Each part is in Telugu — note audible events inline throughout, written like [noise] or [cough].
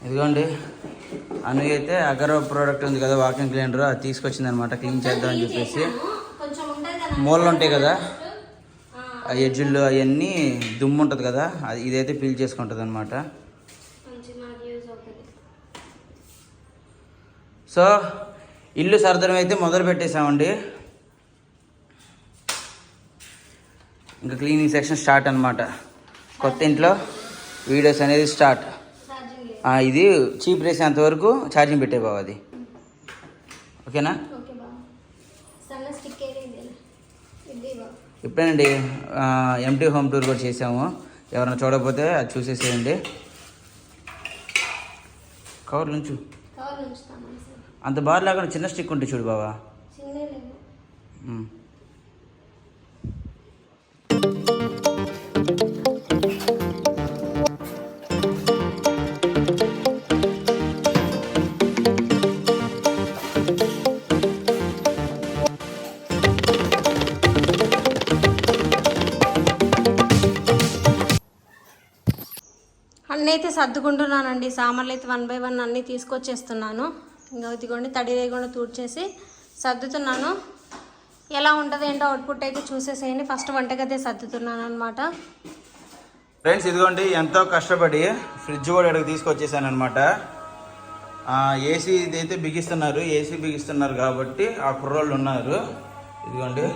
ఇదిగోండి అను అయితే అగరో ప్రోడక్ట్ ఉంది కదా వాకింగ్ క్లీనర్ అది తీసుకొచ్చింది అనమాట క్లీన్ చేద్దాం అని చెప్పేసి. మూలలు ఉంటాయి కదా ఆ, ఎడ్జుల్లో అవన్నీ దుమ్ము ఉంటుంది కదా అది ఇదైతే పీల్ చేసుకుంటుంది అనమాట సో ఇల్లు సర్దడం అయితే మొదలు పెట్టేసామండి ఇంకా క్లీనింగ్ సెక్షన్ స్టార్ట్ అనమాట కొత్త ఇంట్లో వీడియోస్ అనేది స్టార్ట్ ఇది చీప్ రేసేంత వరకు ఛార్జింగ్ పెట్టే బావ అది. ఓకేనా? ఇప్పుడేనండి ఎంటీ హోమ్ టూర్ కూడా చేసాము. ఎవరైనా చూడకపోతే అది చూసేసేయండి. Cover sir. అంత బాగా లేకుండా చిన్న స్టిక్ ఉంటే చూడు బావా. నేనైతే అయితే సర్దుకుంటున్నానండి. సామాన్లు అయితే వన్ బై వన్ అన్నీ తీసుకొచ్చేస్తున్నాను. ఇంకా ఇదిగోండి తడి లేకుండా తూడ్చేసి సర్దుతున్నాను. ఎలా ఉంటుంది ఏంటో అవుట్పుట్ అయితే చూసేసేయండి. ఫస్ట్ వంటగదే సర్దుతున్నాను అనమాట ఫ్రెండ్స్ ఇదిగోండి ఎంతో కష్టపడి ఫ్రిడ్జ్ కూడా ఇక్కడికి తీసుకొచ్చేసాను అనమాట ఏసీ అయితే బిగిస్తున్నారు. ఏసీ బిగిస్తున్నారు కాబట్టి ఆ కుర్రోళ్ళు ఉన్నారు. ఇదిగోండి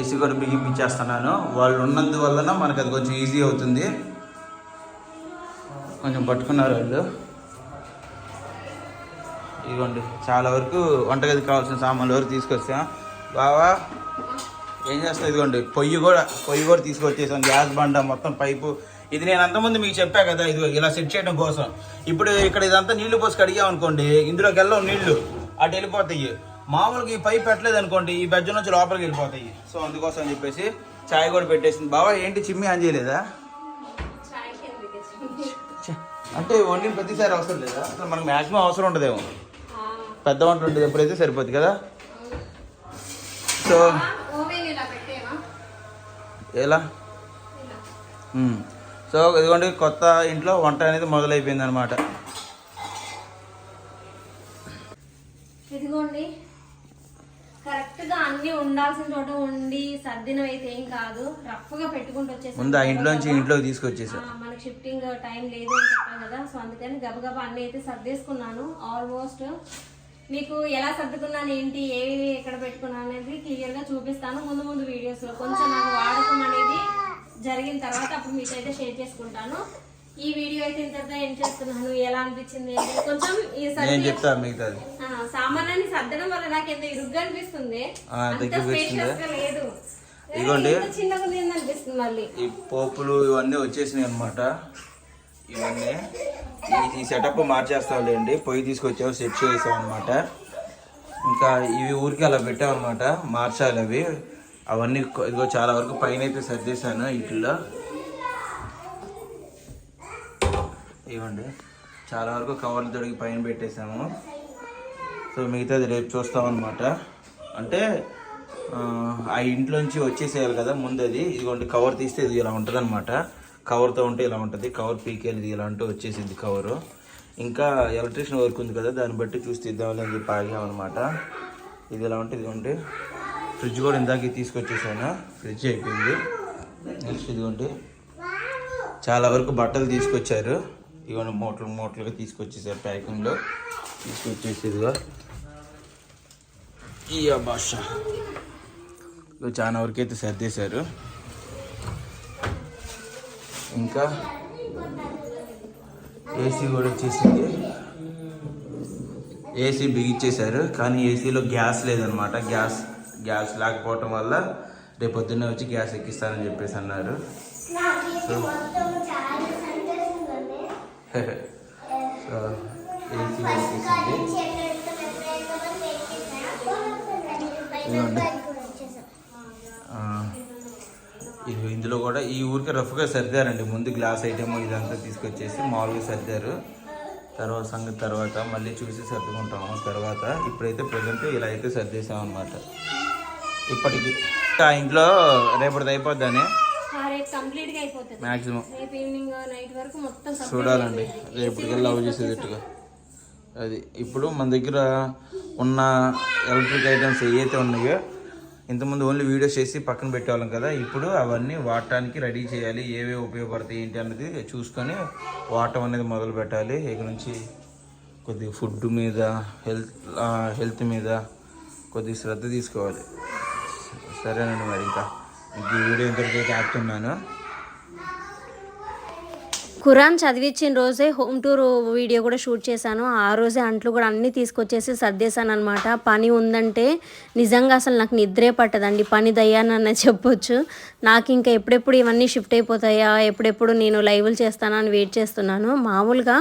ఏసీ కూడా బిగింపించేస్తున్నాను వాళ్ళు ఉన్నందువలన మనకు అది కొంచెం ఈజీ అవుతుంది. కొంచెం పట్టుకున్నారు వాళ్ళు. ఇదిగోండి చాలా వరకు వంటగదికి కావాల్సిన సామాన్లు వరకు తీసుకొచ్చా? బావా ఏం చేస్తాం ఇదిగోండి పొయ్యి కూడా పొయ్యి కూడా తీసుకొచ్చేసాం. గ్యాస్ బండ మొత్తం పైపు. ఇది నేను అంతకుముందు మీకు చెప్పా కదా ఇది ఇలా సెట్ చేయడం కోసం. ఇప్పుడు ఇక్కడ ఇదంతా నీళ్ళు పోసి కడిగాం అనుకోండి ఇందులోకి వెళ్ళవు నీళ్ళు అటు వెళ్ళిపోతాయి. మామూలుగా ఈ పైప్ పెట్టలేదు అనుకోండి ఈ బెజ్జ నుంచి లోపలికి వెళ్ళిపోతాయి. సో అందుకోసం చెప్పేసి చాయ్ కూడా పెట్టేసింది. బావా ఏంటి చిమ్మి అని చేయలేదా? అంటే వండిన ప్రతిసారి అవసరం లేదా? అసలు మనకు మ్యాక్సిమం అవసరం ఉండదేమో. పెద్ద వంట ఉండేది ఎప్పుడైతే సరిపోద్ది కదా? సో ఎలా. సో ఇదిగోండి కొత్త ఇంట్లో వంట అనేది మొదలైపోయింది అనమాట ఇదిగోండి. గా అన్ని ఉండాల్సిన చోట ఉండి సర్దినం అయితే ఏం కాదు. రఫ్గా పెట్టుకుంటూ వచ్చేసి. ముందు ఆ ఇంట్లోంచి ఇంట్లోకి తీసుకొచ్చేసా. మనకి షిఫ్టింగ్ టైం లేదు అని చెప్పాను కదా సో అందుకని గబగబా అన్ని అయితే సర్దేసుకున్నాను. ఆల్మోస్ట్ మీకు ఎలా సర్దుకున్నాను ఏంటి ఏవి ఎక్కడ పెట్టుకున్నాను అనేది క్లియర్గా చూపిస్తాను. ముందు ముందు వీడియోస్లో కొంచెం నాకు వాడకం అనేది జరిగిన తర్వాత అప్పుడు మీతో అయితే షేర్ చేసుకుంటాను. ఈ వీడియో అయితే ఇంతటితో ఏం చేస్తున్నాను. ఎలా అనిపించింది కొంచెం ఈ నేను సర్ది చెప్తా మిగతాది. ఆ, సామాన్యాన్ని సర్దడం వల్ల నాకు ఎంత ఇరుగ్గా అనిపిస్తుంది? అంత spacious గా లేదు. ఇదిగోండి. ఇంత చిన్నగా ఉంది అనిపిస్తుంది మళ్ళీ? ఈ పోపులు ఇవన్నీ వచ్చేసినాయి అనమాట ఇవన్నీ. ఈ- సెటప్ మార్చేస్తాంలేండి పొయ్యి తీసుకొచ్చావు సెట్ చేసాం అనమాట ఇంకా ఇవి ఊరికి అలా పెట్టామన్నమాట మార్చాలి అవి. అవన్నీ ఇదిగో చాలా వరకు పైన అయితే సర్దేశాను వీటిల్లో ఇవ్వండి. చాలా వరకు కవర్లు తొడిగి పైన పెట్టేసాము సో మిగతాది రేపు చూస్తాం అనమాట అంటే ఆ, ఇంట్లోంచి వచ్చేసేయాలి కదా ముందు అది ఇదిగోండి కవర్ తీస్తే ఇది ఇలా ఉంటుంది అనమాట కవర్తో ఉంటే ఇలా ఉంటుంది. కవర్ పీకేది ఇలా ఉంటే వచ్చేసింది కవరు. ఇంకా ఎలక్ట్రిషన్ వర్క్ ఉంది కదా దాన్ని బట్టి చూసి తీద్దామని అని చెప్పి ఆగామన్నమాట. ఇది ఎలా ఉంటే ఇదిగోండి. ఫ్రిడ్జ్ కూడా ఇందాక తీసుకొచ్చేసాను. ఫ్రిడ్జ్ అయిపోయింది. నెక్స్ట్ ఇదిగోండి. చాలా వరకు బట్టలు తీసుకొచ్చారు. ఇవన్నీ మూటలు మూటలుగా తీసుకొచ్చేసారు ప్యాకింగ్లో. తీసుకొచ్చేసి ఇదిగో ఈ భాష చాలా వరకు అయితే సర్దేశారు. ఇంకా ఏసీ కూడా వచ్చేసింది. ఏసీ బిగించేశారు కానీ ఏసీలో గ్యాస్ లేదనమాట గ్యాస్ గ్యాస్ లేకపోవటం వల్ల రేపు పొద్దున్నే వచ్చి గ్యాస్ ఎక్కిస్తానని చెప్పేసి అన్నారు. సో [laughs] సో ఇది ఇందులో కూడా ఈ ఊరికి రఫ్గా సర్దారండి. ముందు గ్లాస్ ఐటమ్ ఇదంతా తీసుకొచ్చేసి మామూలుగా సర్దారు. తర్వాత సంగతి తర్వాత మళ్ళీ చూసి సర్దుకుంటాము. తర్వాత ఇప్పుడైతే ప్రజెంట్ ఇలా అయితే సర్దేశాం అనమాట ఇప్పటికి ఇంట్లో రేపటిది అయిపోద్దని. కంప్లీట్గా అయిపోతుంది. మ్యాక్సిమం రేపు ఈవినింగ్ నైట్ వరకు మొత్తం చూడాలండి. రేపటికల్లా లవ్ చేసేటట్టుగా అది ఇప్పుడు మన దగ్గర ఉన్న ఎలక్ట్రిక్ ఐటమ్స్ ఏవైతే ఉన్నాయో ఇంతకుముందు ఓన్లీ వీడియోస్ చేసి పక్కన పెట్టేవాళ్ళం కదా ఇప్పుడు అవన్నీ వాడటానికి రెడీ చేయాలి. ఏవే ఉపయోగపడతాయి ఏంటి అన్నది చూసుకొని వాడటం అనేది మొదలు పెట్టాలి. ఇక నుంచి కొద్దిగా ఫుడ్ మీద హెల్త్ హెల్త్ మీద కొద్దిగా శ్రద్ధ తీసుకోవాలి. సరేనండి మరి ఇంకా. ఇంక ఈ వీడియో ఆపుతున్నాను. ఖురాన్ చదివించిన రోజే హోమ్ టూర్ వీడియో కూడా షూట్ చేశాను. ఆ రోజే అంట్లు కూడా అన్నీ తీసుకొచ్చేసి సర్దేశాను అనమాట పని ఉందంటే నిజంగా అసలు నాకు నిద్రే పట్టదండి. పని దయ్యానన్న చెప్పొచ్చు. నాకు ఇంకా ఎప్పుడెప్పుడు ఇవన్నీ షిఫ్ట్ అయిపోతాయా? ఎప్పుడెప్పుడు నేను లైవ్లు చేస్తానా అని వెయిట్ చేస్తున్నాను. మామూలుగా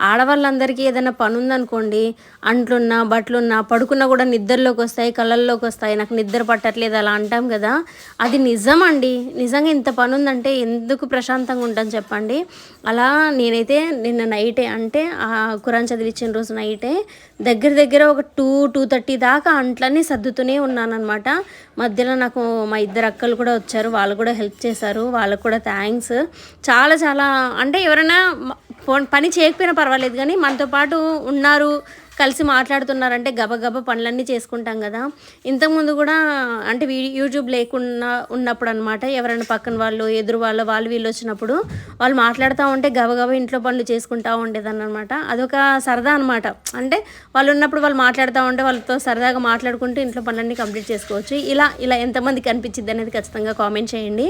ఆడవాళ్ళందరికీ ఏదైనా పని ఉందనుకోండి అంట్లున్నా బట్టలున్నా పడుకున్నా కూడా నిద్రలోకి వస్తాయి కళ్ళల్లోకి వస్తాయి. నాకు నిద్ర పట్టట్లేదు అలా అంటాం కదా. అది నిజం అండి నిజంగా ఇంత పని ఉందంటే ఎందుకు ప్రశాంతంగా ఉంటాను చెప్పండి? అలా నేనైతే నిన్న నైటే అంటే ఆ కురాన్ చదివించిన రోజు నైటే దగ్గర దగ్గర ఒక టూ టూ థర్టీ దాకా అంట్లన్నీ సర్దుతూనే ఉన్నానన్నమాట. మధ్యలో నాకు మా ఇద్దరు అక్కలు కూడా వచ్చారు. వాళ్ళు కూడా హెల్ప్ చేశారు. వాళ్ళకు కూడా థ్యాంక్స్. చాలా చాలా అంటే ఎవరైనా పని చేయకపోయినా పర్వాలేదు కానీ మనతో పాటు ఉన్నారు కలిసి మాట్లాడుతున్నారంటే గబగబా పనులన్నీ చేసుకుంటాం కదా. ఇంతకుముందు కూడా అంటే యూట్యూబ్ లేకుండా ఉన్నప్పుడు అనమాట ఎవరైనా పక్కన వాళ్ళు ఎదురు వాళ్ళు వాళ్ళు వీళ్ళు వచ్చినప్పుడు వాళ్ళు మాట్లాడుతూ ఉంటే గబగబ ఇంట్లో పనులు చేసుకుంటూ ఉండేదాన్ని అనమాట అదొక సరదా అనమాట అంటే వాళ్ళు ఉన్నప్పుడు వాళ్ళు మాట్లాడుతూ ఉంటే వాళ్ళతో సరదాగా మాట్లాడుకుంటూ ఇంట్లో పనులన్నీ కంప్లీట్ చేసుకోవచ్చు. ఇలా ఇలా ఎంతమందికి అనిపించింది అనేది ఖచ్చితంగా కామెంట్ చేయండి.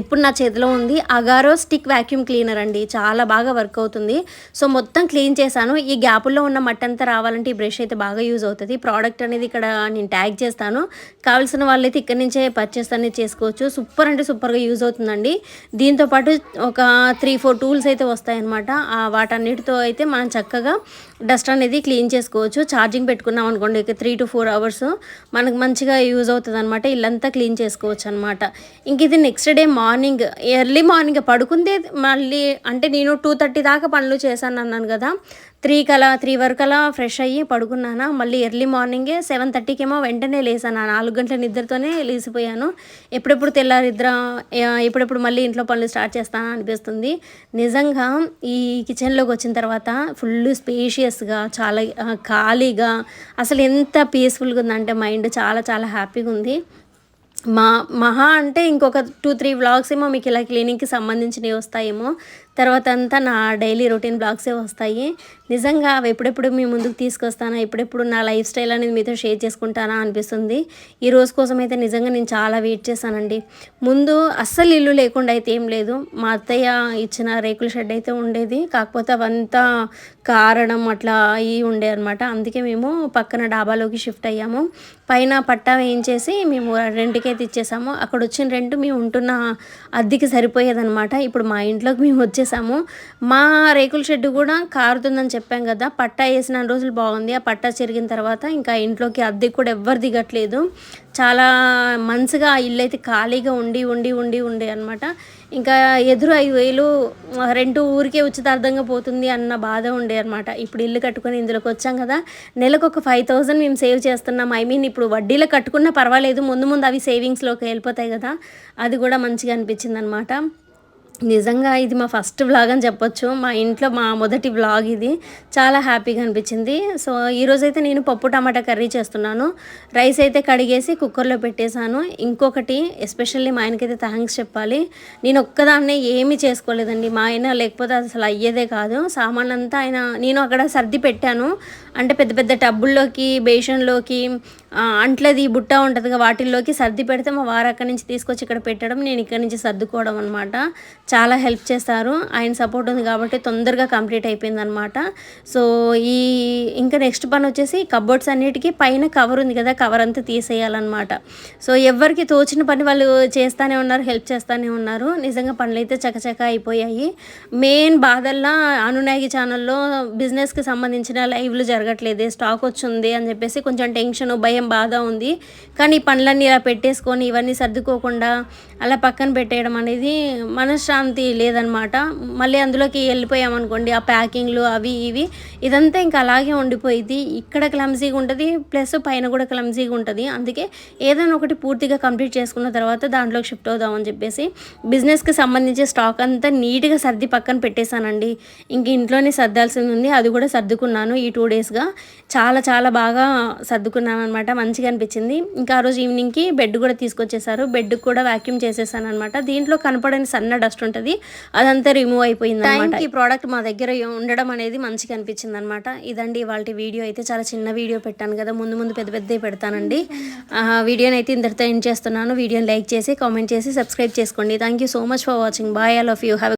ఇప్పుడు నా చేతిలో ఉంది అగారో స్టిక్ వాక్యూమ్ క్లీనర్ అండి. చాలా బాగా వర్క్ అవుతుంది. సో మొత్తం క్లీన్ చేశాను. ఈ గ్యాపుల్లో ఉన్న మట్టి అంతా రావాలంటే ఈ బ్రష్ అయితే బాగా యూజ్ అవుతుంది. ప్రోడక్ట్ అనేది ఇక్కడ నేను ట్యాగ్ చేస్తాను. కావాల్సిన వాళ్ళైతే ఇక్కడ నుంచే పర్చేస్ అనేది చేసుకోవచ్చు. సూపర్ అంటే సూపర్గా యూజ్ అవుతుందండి. దీంతో పాటు ఒక త్రీ ఫోర్ టూల్స్ అయితే వస్తాయన్నమాట. వాటన్నిటితో అయితే మనం చక్కగా డస్ట్ అనేది క్లీన్ చేసుకోవచ్చు. ఛార్జింగ్ పెట్టుకున్నాం అనుకోండి ఇక త్రీ టు ఫోర్ అవర్స్ మనకు మంచిగా యూజ్ అవుతుంది అనమాట ఇల్లంతా క్లీన్ చేసుకోవచ్చు అనమాట ఇంక ఇది next day morning early morning పడుకుందే మళ్ళీ అంటే నేను టూ థర్టీ దాకా పనులు చేశాను అన్నాను కదా. త్రీ కలా త్రీ వరకు అలా ఫ్రెష్ అయ్యి పడుకున్నానా. మళ్ళీ ఎర్లీ మార్నింగే సెవెన్ థర్టీకేమో వెంటనే లేసాను. నాలుగు గంటల నిద్రతోనే లేచిపోయాను. ఎప్పుడెప్పుడు తెల్లారి నిద్ర ఎప్పుడెప్పుడు మళ్ళీ ఇంట్లో పనులు స్టార్ట్ చేస్తానా అనిపిస్తుంది. నిజంగా ఈ కిచెన్లోకి వచ్చిన తర్వాత ఫుల్ స్పేషియస్గా చాలా ఖాళీగా అసలు ఎంత పీస్ఫుల్గా ఉందంటే మైండ్ చాలా చాలా హ్యాపీగా ఉంది. మా మహా అంటే ఇంకొక టూ త్రీ బ్లాగ్స్ ఏమో మీకు ఇలా క్లీనింగ్కి సంబంధించినవి వస్తాయేమో. తర్వాత అంతా నా డైలీ రొటీన్ బ్లాగ్సే వస్తాయి. నిజంగా అవి ఎప్పుడెప్పుడు మీ ముందుకు తీసుకొస్తానా ఎప్పుడెప్పుడు నా లైఫ్ స్టైల్ అనేది మీతో షేర్ చేసుకుంటానా అనిపిస్తుంది. ఈ రోజు కోసం అయితే నిజంగా నేను చాలా వెయిట్ చేశానండి. ముందు అస్సలు ఇల్లు లేకుండా అయితే ఏం లేదు. మా అత్తయ్య ఇచ్చిన రేకుల షెడ్ అయితే ఉండేది. కాకపోతే అవంతా కారడం అట్లా అయి ఉండే అనమాట అందుకే మేము పక్కన డాబాలోకి షిఫ్ట్ అయ్యాము. పైన పట్టా వేయించేసి మేము రెంట్కి ఇచ్చేసాము అక్కడ వచ్చిన రెంట్ మేము ఉంటున్న అద్దెకి సరిపోయేదనమాట ఇప్పుడు మా ఇంట్లోకి మేము వచ్చేసాము. మా రేకుల షెడ్ కూడా కారుతుందని చెప్పాం కదా. పట్టా వేసిన రోజులు బాగుంది. ఆ పట్టా చెరిగిన తర్వాత ఇంకా ఇంట్లోకి అద్దె కూడా ఎవ్వరు దిగట్లేదు. చాలా మంచిగా ఆ ఇల్లు అయితే ఖాళీగా ఉండి ఉండి ఉండి ఉండే అనమాట ఇంకా ఎదురు ఐదు వేలు రెండు ఊరికే ఉచితార్థంగా పోతుంది అన్న బాధ ఉండే అనమాట ఇప్పుడు ఇల్లు కట్టుకొని ఇందులోకి వచ్చాం కదా నెలకు ఒక ఫైవ్ థౌజండ్ మేము సేవ్ చేస్తున్నాం. ఐ మీన్ ఇప్పుడు వడ్డీలో కట్టుకున్నా పర్వాలేదు ముందు ముందు అవి సేవింగ్స్లోకి వెళ్ళిపోతాయి కదా అది కూడా మంచిగా అనిపించింది అనమాట నిజంగా ఇది మా ఫస్ట్ వ్లాగ్ అని చెప్పొచ్చు. మా ఇంట్లో మా మొదటి వ్లాగ్ ఇది. చాలా హ్యాపీగా అనిపించింది. సో ఈరోజైతే నేను పప్పు టమాటా కర్రీ చేస్తున్నాను. రైస్ అయితే కడిగేసి కుక్కర్లో పెట్టేశాను. ఇంకొకటి ఎస్పెషల్లీ మా ఆయనకైతే థ్యాంక్స్ చెప్పాలి. నేను ఒక్కదాన్నే ఏమీ చేసుకోలేదండి. మా ఆయన లేకపోతే అసలు అయ్యేదే కాదు. సామాన్ అంతా ఆయన నేను అక్కడ సర్ది పెట్టాను. అంటే పెద్ద పెద్ద టబ్బుల్లోకి బేషన్లోకి అంట్లది బుట్ట ఉంటుంది వాటిల్లోకి సర్ది పెడితే మా వారు అక్కడి నుంచి తీసుకొచ్చి ఇక్కడ పెట్టడం నేను ఇక్కడ నుంచి సర్దుకోవడం అనమాట చాలా హెల్ప్ చేస్తారు. ఆయన సపోర్ట్ ఉంది కాబట్టి తొందరగా కంప్లీట్ అయిపోయిందనమాట సో ఈ ఇంకా నెక్స్ట్ పని వచ్చేసి కబోర్డ్స్ అన్నిటికీ పైన కవర్ ఉంది కదా కవర్ అంతా తీసేయాలన్నమాట. సో ఎవరికి తోచిన పని వాళ్ళు చేస్తానే ఉన్నారు హెల్ప్ చేస్తూనే ఉన్నారు. నిజంగా పనులు అయితే చకచక అయిపోయాయి. మెయిన్ బాధల్లా అనునాగి ఛానల్లో బిజినెస్కి సంబంధించిన లైవ్లు జరగట్లేదు స్టాక్ వచ్చింది అని చెప్పేసి కొంచెం టెన్షన్ భయం బాధ ఉంది. కానీ ఈ పనులన్నీ ఇలా పెట్టేసుకొని ఇవన్నీ సర్దుకోకుండా అలా పక్కన పెట్టేయడం అనేది మన విశ్రాంతి లేదనమాట. మళ్ళీ అందులోకి వెళ్ళిపోయామనుకోండి ఆ ప్యాకింగ్లు అవి ఇవి ఇదంతా ఇంకా అలాగే ఉండిపోయింది ఇక్కడ క్లమ్జీగా ఉంటుంది ప్లస్ పైన కూడా క్లమ్జీగా ఉంటుంది. అందుకే ఏదైనా ఒకటి పూర్తిగా కంప్లీట్ చేసుకున్న తర్వాత దాంట్లోకి షిఫ్ట్ అవుదామని చెప్పేసి బిజినెస్కి సంబంధించి స్టాక్ అంతా నీట్గా సర్ది పక్కన పెట్టేశానండి. ఇంక ఇంట్లోనే సర్దాల్సింది ఉంది అది కూడా సర్దుకున్నాను ఈ టూ డేస్గా. చాలా చాలా బాగా సర్దుకున్నాను అనమాట మంచిగా అనిపించింది. ఇంకా ఆ రోజు ఈవినింగ్కి బెడ్ కూడా తీసుకొచ్చేసారు బెడ్ కూడా వాక్యూమ్ చేసేసాను అనమాట దీంట్లో కనపడని సన్న డస్ట్ ఉంటుంది. అదంతా రిమూవ్ అయిపోయింది అనమాట ఈ ప్రోడక్ట్ మా దగ్గర ఉండడం అనేది మంచిగా అనిపించింది అనమాట ఇదండి వాళ్ళ వీడియో అయితే చాలా చిన్న వీడియో పెట్టాను కదా ముందు ముందు పెద్ద పెద్దవి పెడతానండి. ఆ వీడియోని అయితే ఇంతటితో ఎండ్ చేస్తున్నాను. వీడియోని లైక్ చేసి కామెంట్ చేసి సబ్స్క్రైబ్ చేసుకోండి. Thank you so much for watching bye all of you have